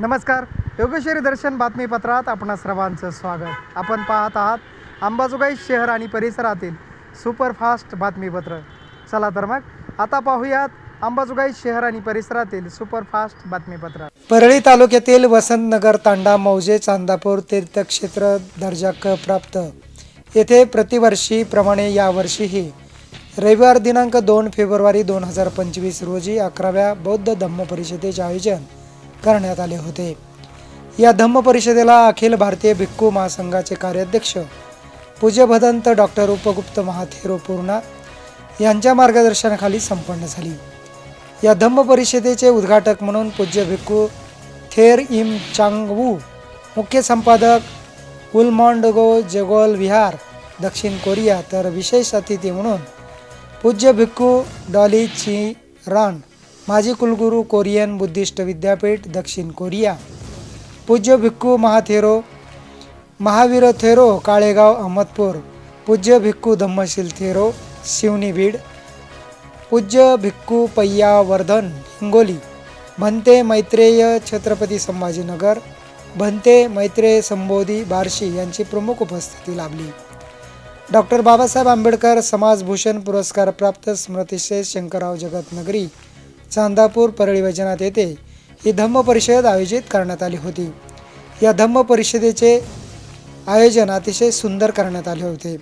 नमस्कार. योगेश्वरी दर्शन बातमीपत्रात आपण सर्वांचं स्वागत. आपण पाहत आहात अंबाजोगाई शहर आणि परिसरातील सुपरफास्ट बातमीपत्र. चला तर मग आता पाहूयात अंबाजोगाई शहर आणि परिसरातील सुपरफास्ट बातमीपत्र. परळी तालुक्यातील वसंतनगर तांडा मौजे चांदापूर तीर्थक्षेत्र दर्जा क प्राप्त. येथे प्रतिवर्षीप्रमाणे यावर्षीही रविवार दिनांक दोन फेब्रुवारी दोन हजार पंचवीस रोजी अकराव्या बौद्ध धम्म परिषदेचे आयोजन करण्यात आले होते. या धम्म परिषदेला अखिल भारतीय भिक्खू महासंघाचे कार्याध्यक्ष पूज्य भदंत डॉक्टर उपगुप्त महाथेरो पूर्णा यांच्या मार्गदर्शनाखाली संपन्न झाली. या धम्म परिषदेचे उद्घाटक म्हणून पूज्य भिक्खू थेर इम चांगवू मुख्य संपादक उलमॉन्डगो जगोल विहार दक्षिण कोरिया तर विशेष अतिथी म्हणून पूज्य भिक्खू डॉली ची रान माजी कुलगुरू कोरियन बुद्धिस्ट विद्यापीठ दक्षिण कोरिया. पूज्य भिक्खू महाथेरो महावीर थेरो काळेगाव अहमदपूर. पूज्य भिक्खू धम्मशील थेरो शिवनी बीड. पूज्य भिक्खू पय्यावर्धन हिंगोली. भंते मैत्रेय छत्रपती संभाजीनगर. भंते मैत्रेय संबोधी बार्शी यांची प्रमुख उपस्थिती लाभली. डॉक्टर बाबासाहेब आंबेडकर समाजभूषण पुरस्कार प्राप्त स्मृतिशेष शंकरराव जगतनगरी. चांदापूर परळी वैजनाथ येथे ही धम्म परिषद आयोजित करण्यात आली होती. या धम्म परिषदेचे आयोजन अतिशय सुंदर करण्यात आले होते.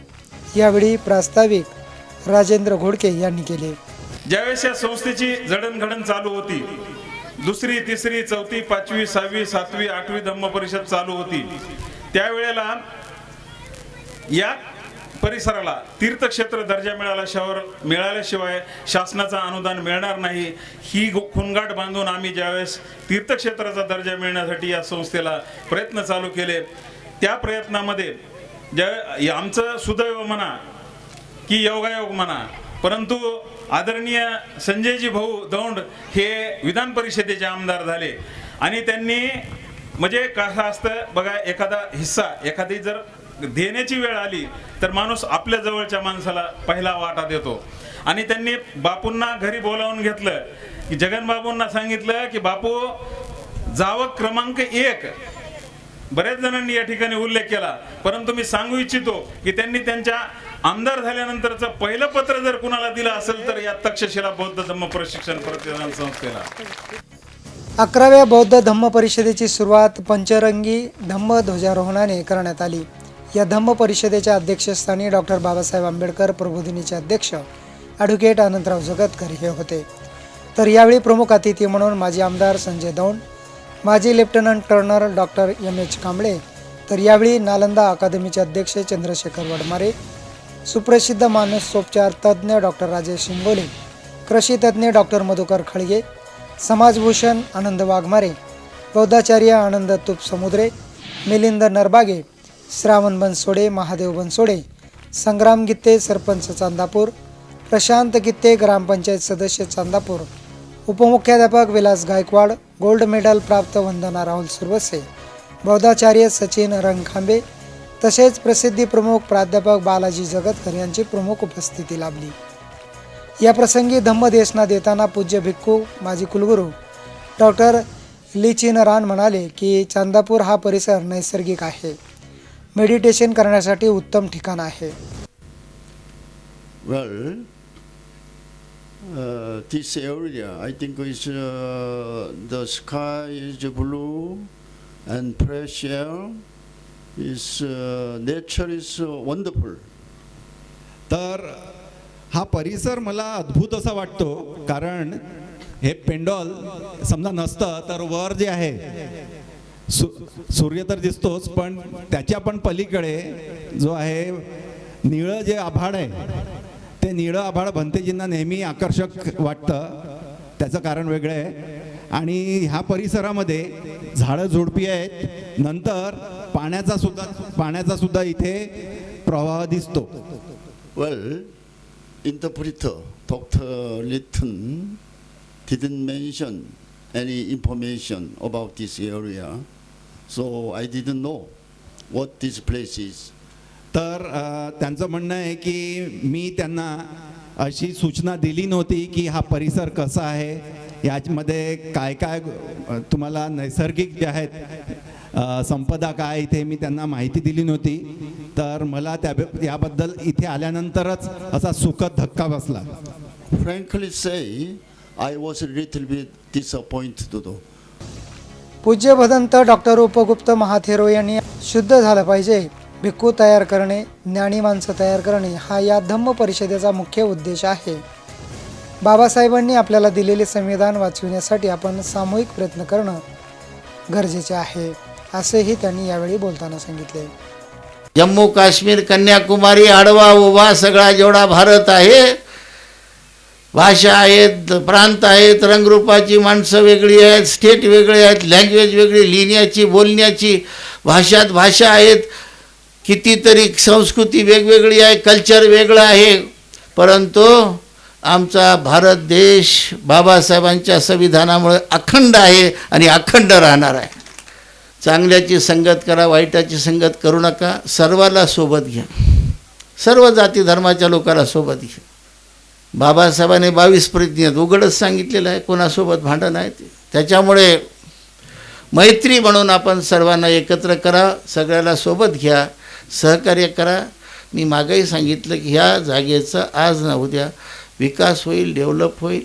यावेळी प्रास्ताविक राजेंद्र घोडके यांनी केले. ज्यावेळेस या संस्थेची जडणघडण चालू होती दुसरी तिसरी चौथी पाचवी सहावी सातवी आठवी धम्म परिषद चालू होती. त्यावेळेला या परिसराला तीर्थक्षेत्र दर्जा मिळाल्याशिवाय मिळाल्याशिवाय शासनाचं अनुदान मिळणार नाही. ही गो- खुणगाट बांधून आम्ही ज्यावेळेस तीर्थक्षेत्राचा दर्जा मिळण्यासाठी या संस्थेला प्रयत्न चालू केले त्या प्रयत्नामध्ये ज्या आमचं सुदैव म्हणा की योगायोग म्हणा परंतु आदरणीय संजयजी भाऊ दौंड हे विधान परिषदेचे आमदार झाले. आणि त्यांनी म्हणजे कसं असतं बघा एखादा हिस्सा एखादी जर देण्याची वेळ आली तर माणूस आपल्या जवळच्या माणसाला पहिला वाटा देतो. आणि त्यांनी बापूंना घरी बोलावून घेतलं. की जगन बाबूंना सांगितलं की बापू जावक क्रमांक एक. बऱ्याच जणांनी या ठिकाणी उल्लेख केला. परंतु मी सांगू इच्छितो की त्यांनी त्यांच्या आमदार झाल्यानंतरचं पहिलं पत्र जर कुणाला दिलं असेल तर या तक्षशिला बौद्ध धम्म प्रशिक्षण प्रतिदान संस्थेला. अकराव्या बौद्ध धम्म परिषदेची सुरुवात पंचरंगी धम्म ध्वजारोहणाने करण्यात आली. या धम्म परिषदेच्या अध्यक्षस्थानी डॉक्टर बाबासाहेब आंबेडकर प्रबोधिनीचे अध्यक्ष ॲडव्होकेट अनंतराव जगतकर हे होते. तर यावेळी प्रमुख अतिथी म्हणून माजी आमदार संजय दौंड माजी lieutenant Turner doctor M H Kamble तर यावेळी नालंदा अकादमीचे अध्यक्ष चंद्रशेखर वडमारे सुप्रसिद्ध मानसोपचार तज्ज्ञ डॉक्टर राजेश शिंगोले कृषी तज्ज्ञ डॉक्टर मधुकर खळगे समाजभूषण आनंद वाघमारे बौद्धाचार्य आनंद तुप समुद्रे मिलिंद नरबागे श्रावण बनसोडे महादेव बनसोडे संग्राम गित्ते सरपंच चांदापूर प्रशांत गित्ते ग्रामपंचायत सदस्य चांदापूर उपमुख्याध्यापक विलास गायकवाड गोल्ड मेडल प्राप्त वंदना राहुल सुरवसे बौद्धाचार्य सचिन रंगखांबे तसेच प्रसिद्धी प्रमुख प्राध्यापक बालाजी जगतकर यांची प्रमुख उपस्थिती लाभली. या प्रसंगी धम्मदेशना देताना पूज्य भिक्खू माजी कुलगुरू डॉक्टर लिचिन रान म्हणाले की चांदापूर हा परिसर नैसर्गिक आहे. मेडिटेशन करण्यासाठी उत्तम ठिकाण आहे. Well this area I think is the sky is blue and fresh air is nature is wonderful तर हा परिसर मला अद्भुत असा वाटतो कारण हे पेंडॉल समजा नसतं तर वर जे आहे सु सूर्य तर दिसतोच पण त्याच्या पण पलीकडे जो आहे निळं जे आभाळ आहे ते निळं आभाळ भंतेजींना नेहमी आकर्षक वाटतं. त्याचं कारण वेगळं आहे. आणि ह्या परिसरामध्ये झाडं झुडपी आहेत. नंतर पाण्याचा सुद्धा पाण्याचा सुद्धा इथे प्रवाह दिसतो. Well, interpreter Dr. Litton didn't mention any information about this area, so I didn't know what this place is. तर अ, त्यांचं म्हणणं आहे की मी त्यांना अशी सूचना दिली नव्हती की हा परिसर कसा आहे याच्यामध्ये काय काय अ, तुम्हाला नैसर्गिक जे आहेत अ, संपदा काय इथे मी त्यांना माहिती दिली नव्हती तर मला त्या याबद्दल इथे आल्यानंतरच असा सुखद धक्का बसला Frankly say, I was a little bit disappointed though. पूज्य भदंत डॉक्टर उपगुप्त महाथेरो यांनी शुद्ध झालं पाहिजे. भिक्खू तयार करणे ज्ञानी माणसं तयार करणे हा या धम्म परिषदेचा मुख्य उद्देश आहे. बाबासाहेबांनी आपल्याला दिलेले संविधान वाचविण्यासाठी आपण सामूहिक प्रयत्न करणं गरजेचे आहे असेही त्यांनी यावेळी बोलताना सांगितले. जम्मू काश्मीर कन्याकुमारी आडवा उभा सगळा जेवढा भारत आहे भाषा आहेत प्रांत आहेत रंगरूपाची माणसं वेगळी आहेत स्टेट वेगळे आहेत लँग्वेज वेगळी लिहिण्याची बोलण्याची भाषात भाषा आहेत. कितीतरी संस्कृती वेगवेगळी आहे कल्चर वेगळं आहे. परंतु आमचा भारत देश बाबासाहेबांच्या संविधानामुळे अखंड आहे आणि अखंड राहणार आहे. चांगल्याची संगत करा वाईटाची संगत करू नका. सर्वाला सोबत घ्या. सर्व जाती धर्माच्या लोकांना सोबत घ्या. बाबासाहेबांनी बावीस प्रतिज्ञेत उघडच सांगितलेलं आहे. कोणासोबत भांडण आहे ते. त्याच्यामुळे मैत्री म्हणून आपण सर्वांना एकत्र करा. सगळ्याला सोबत घ्या. सहकार्य करा. मी मागही सांगितलं की ह्या जागेचा आज ना उद्या विकास होईल डेव्हलप होईल.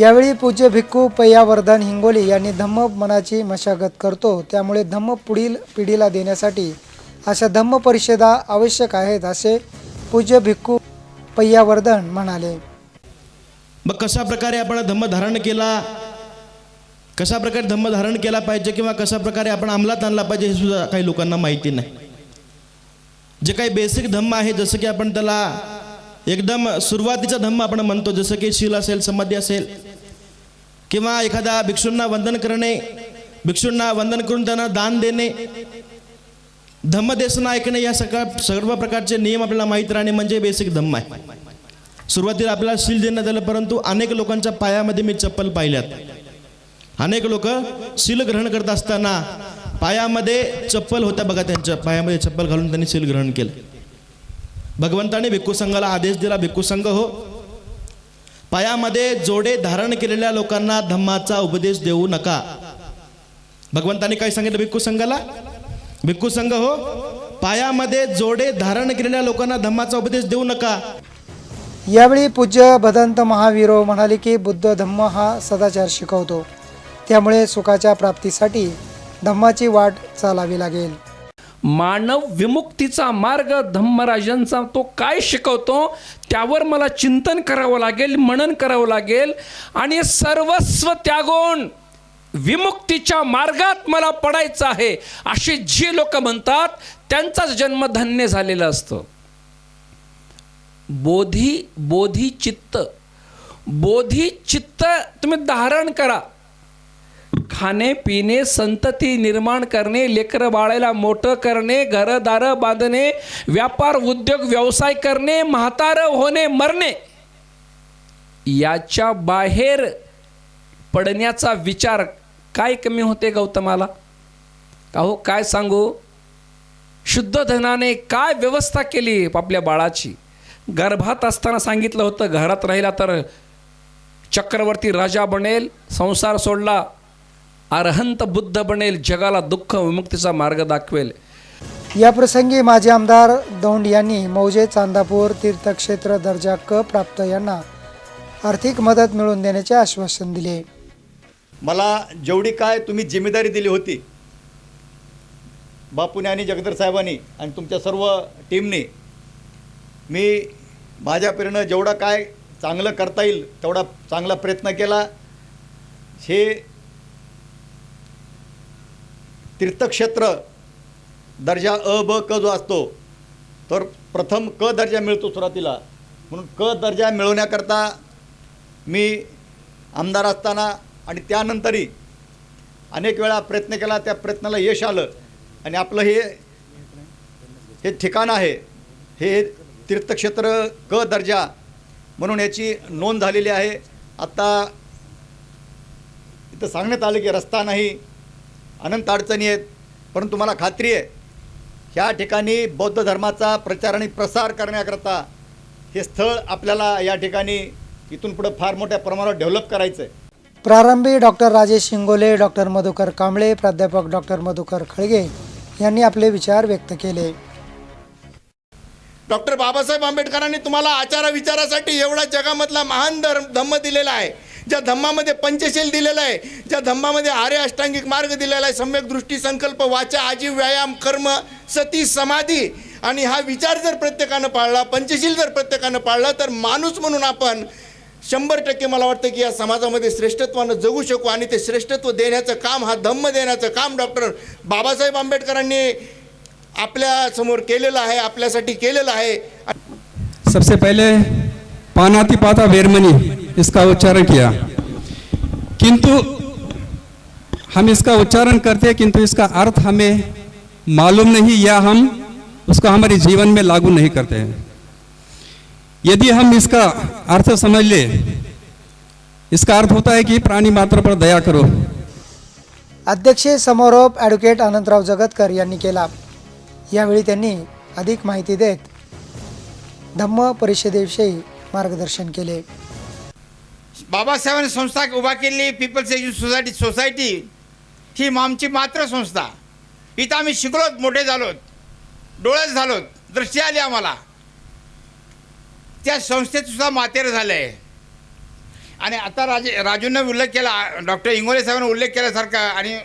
यावेळी पूज्य भिक्खू पय्यावर्धन हिंगोली यांनी धम्म मनाची मशागत करतो. त्यामुळे धम्म पुढील पिढीला देण्यासाठी अशा धम्म परिषदा आवश्यक आहेत असे पूज्य भिक्खू पय्यावर्धन म्हणाले. मग कशा प्रकारे आपण धम्म धारण केला? कशा प्रकारे धम्म धारण केला पाहिजे किंवा कशा प्रकारे आपण अंमलात आणला पाहिजे हे सुद्धा काही लोकांना माहिती नाही. जे काही बेसिक धम्म आहे जसं की आपण त्याला एकदम सुरुवातीचा धम्म आपण म्हणतो जसं की शील असेल समाधी असेल किंवा एखाद्या भिक्षूंना वंदन करणे भिक्षूंना वंदन करून त्यांना दान देणे धम्मदेशना ऐकणे या सगळ्या सर्व प्रकारचे नियम आपल्याला माहीत राहणे म्हणजे बेसिक धम्म आहे. सुरुवातीला आपल्याला शील देण्यात आलं परंतु अनेक लोकांच्या पायामध्ये मी चप्पल पाहिल्यात. अनेक लोक शील ग्रहण करत असताना पायामध्ये चप्पल होत्या बघा त्यांच्या पायामध्ये चप्पल घालून त्यांनी शील ग्रहण केलं. भगवंताने भिक्खू संघाला आदेश दिला भिक्खू संघ हो. पायामध्ये जोडे धारण केलेल्या लोकांना धम्माचा उपदेश देऊ नका. भगवंताने काय सांगितलं भिक्खू संघाला? भिक्खू संघ हो पायामध्ये जोडे धारण केलेल्या लोकांना धम्माचा उपदेश देऊ नका. यावेळी पूज्य भदंत महावीरो म्हणाले की बुद्ध धम्म हा सदाचार शिकवतो. त्यामुळे सुखाच्या प्राप्तीसाठी धम्माची वाट चालावी लागेल. मानव विमुक्तीचा मार्ग धम्मराजांचा तो काय शिकवतो त्यावर मला चिंतन करावं लागेल मनन करावं लागेल. आणि सर्वस्व त्यागून विमुक्तीच्या मार्गात मला पडायचं आहे अशी जी लोक म्हणतात त्यांचाच जन्म धन्य झालेला असतो. बोधी बोधी चित्त. बोधी चित्त तुम्ही धारण करा. खाणे पिणे संतती निर्माण करणे लेकरं बाळायला मोठं करणे घरदारं बांधणे व्यापार उद्योग व्यवसाय करणे म्हातारं होणे मरणे. याच्या बाहेर पडण्याचा विचार काय कमी होते गौतमाला? का हो काय सांगू? शुद्ध धनाने काय व्यवस्था केली आपल्या बाळाची? गर्भात असताना सांगितलं होतं घरात राहिला तर चक्रवर्ती राजा बनेल संसार सोडला अरहंत बुद्ध बनेल जगाला दुःख विमुक्तीचा मार्ग दाखवेल. या प्रसंगी माजी आमदार दौंड यांनी मौजे चांदापूर तीर्थक्षेत्र दर्जा क प्राप्त यांना आर्थिक मदत मिळवून देण्याचे आश्वासन दिले. मला जेवढी काय तुम्ही जिम्मेदारी दिली होती बापूने आणि जगदर साहेबांनी आणि तुमच्या सर्व टीमने मी माझ्या परीनं जेवढं काय चांगलं करता येईल तेवढा चांगला प्रयत्न केला. हे तीर्थक्षेत्र दर्जा अ ब क जो असतो तर प्रथम क दर्जा मिळतो सुरुवातीला. म्हणून क दर्जा मिळवण्याकरता मी आमदार असताना आणि त्यानंतरही अनेक वेळा प्रयत्न केला त्या प्रयत्नाला यश आलं. आणि आपलं हे हे ठिकाण आहे हे तीर्थक्षेत्र क दर्जा म्हणून याची नोंद झालेली आहे. आता इथं सांगण्यात आलं की रस्ता नाही अनंत अडचणी आहेत परंतु मला खात्री आहे ह्या ठिकाणी बौद्ध धर्माचा प्रचार आणि प्रसार करण्याकरता हे स्थळ आपल्याला या ठिकाणी इथून पुढं फार मोठ्या प्रमाणावर डेव्हलप करायचं आहे प्रारंभी डॉक्टर राजेश शिंगोले डॉक्टर मधुकर कांबळे प्राध्यापक डॉक्टर मधुकर खळगे यांनी आपले विचार व्यक्त केले. डॉक्टर बाबासाहेब आंबेडकरांनी तुम्हाला आचारा विचारासाठी एवढा जगामधला महान धर्म धम्म दिलेला आहे. ज्या धम्मामध्ये पंचशील दिलेला आहे ज्या धम्मामध्ये आर्य अष्टांगिक मार्ग दिलेला आहे सम्यक दृष्टी संकल्प वाचा आजीव व्यायाम कर्म सती समाधी आणि हा विचार जर प्रत्येकानं पाळला पंचशील जर प्रत्येकानं पाळला तर माणूस म्हणून आपण शंभर टक्के मला वाटतं की या समाजामध्ये श्रेष्ठत्वानं जगू शकू आणि ते श्रेष्ठत्व देण्याचं काम हा धम्म देण्याचं काम डॉक्टर बाबासाहेब आंबेडकरांनी आपल्या समोर केलेलं आहे आपल्यासाठी केलेलं आहे. सबसे पहले पानाति पाता वेरमनी इसका उच्चारण किया। किंतु हम इसका उच्चारण करते हैं किंतु इसका अर्थ हमें मालूम नहीं या हम उसका हमारे जीवन में लागू नहीं करते हैं। यदि हम इसका अर्थ समझ ले इसका अर्थ होता है कि प्राणी मात्र पर दया करो। अध्यक्ष समारोप ॲडव्होकेट अनंतराव जगतकर यांनी केला. यावेळी त्यांनी अधिक माहिती देत धम्म परिषदेविषयी मार्गदर्शन केले. बाबासाहेबांनी संस्था उभा केलेली पीपल्स एज्युकेशन सोसायटी सोसायटी ही आमची मात्र संस्था. इथं आम्ही शिकलोत मोठे झालोत डोळ्यात झालोत दृष्टी आली आम्हाला. त्या संस्थेत सुद्धा मातेर झालं आहे आणि आता राजे राजूंना उल्लेख केला डॉक्टर इंगोले साहेबांनी उल्लेख केल्यासारखा आणि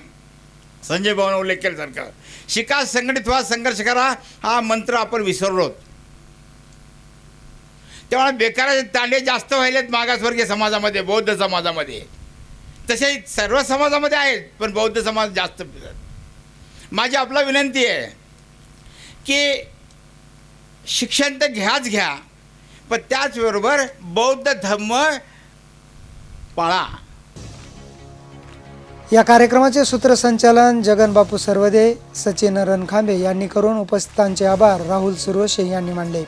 संजय भाऊनं उल्लेख केल्यासारखा. शिका संघटित व्हा संघर्ष करा हा मंत्र आपण विसरलो. तेव्हा बेकाराचे तांडे जास्त व्हायलेत मागासवर्गीय समाजामध्ये बौद्ध समाजामध्ये. तसे सर्व समाजामध्ये आहेत पण बौद्ध समाज जास्त माझी आपला विनंती आहे की शिक्षण तर घ्याच घ्या पण त्याचबरोबर बौद्ध धम्म पाळा. या कार्यक्रमाचे सूत्रसंचालन जगनबापू सर्वदे सचिन रणखांबे यांनी करून उपस्थितांचे आभार. राहुल सुरोशे यांनी मानले.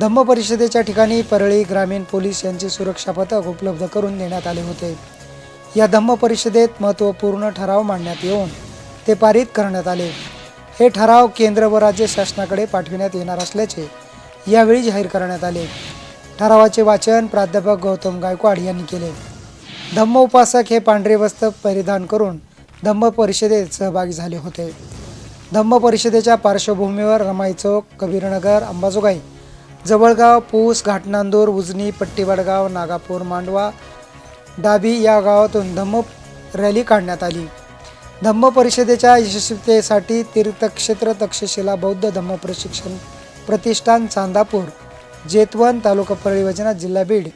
धम्म परिषदेच्या ठिकाणी परळी ग्रामीण पोलीस यांचे सुरक्षा पथक उपलब्ध करून देण्यात आले होते. या धम्म परिषदेत महत्त्वपूर्ण ठराव मांडण्यात येऊन ते पारित करण्यात आले. हे ठराव केंद्र व राज्य शासनाकडे पाठविण्यात येणार असल्याचे यावेळी जाहीर करण्यात आले. ठरावाचे वाचन प्राध्यापक गौतम गायकवाड यांनी केले. धम्म उपासक हे पांढरे वस्त्र परिधान करून धम्म परिषदेत सहभागी झाले होते. धम्म परिषदेच्या पार्श्वभूमीवर रमाई चौक कबीरनगर अंबाजोगाई जवळगाव पूस घाटनांदूर उजनी पट्टीवडगाव नागापूर मांडवा डाबी या गावातून धम्म रॅली काढण्यात आली. धम्म परिषदेच्या यशस्वीतेसाठी तीर्थक्षेत्र तक्षशिला बौद्ध धम्म प्रशिक्षण प्रतिष्ठान चांदापूर जेतवन तालुका परियोजना जिल्हा बीड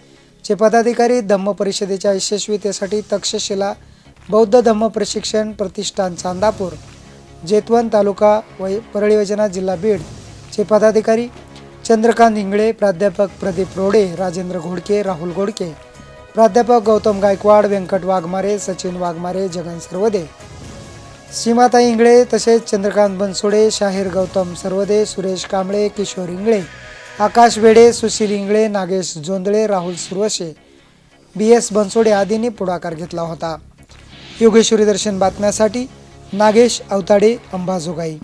चे पदाधिकारी धम्म परिषदेच्या यशस्वीतेसाठी तक्षशिला बौद्ध धम्म प्रशिक्षण प्रतिष्ठान चांदापूर जेतवन तालुका वै परळी योजना जिल्हा बीड चे पदाधिकारी चंद्रकांत इंगळे प्राध्यापक प्रदीप रोडे राजेंद्र घोडके राहुल घोडके प्राध्यापक गौतम गायकवाड व्यंकट वाघमारे सचिन वाघमारे जगन सर्वदे सीमाताई इंगळे तसेच चंद्रकांत बनसोडे शाहीर गौतम सर्वदे सुरेश कांबळे किशोर इंगळे आकाश वेडे सुशील इंगळे नागेश जोंदळे राहुल सुरवशे बी एस बनसोडे आदींनी पुढाकार घेतला होता. योगेश्वरी दर्शन बातम्यासाठी नागेश अवताडे अंबाजोगाई.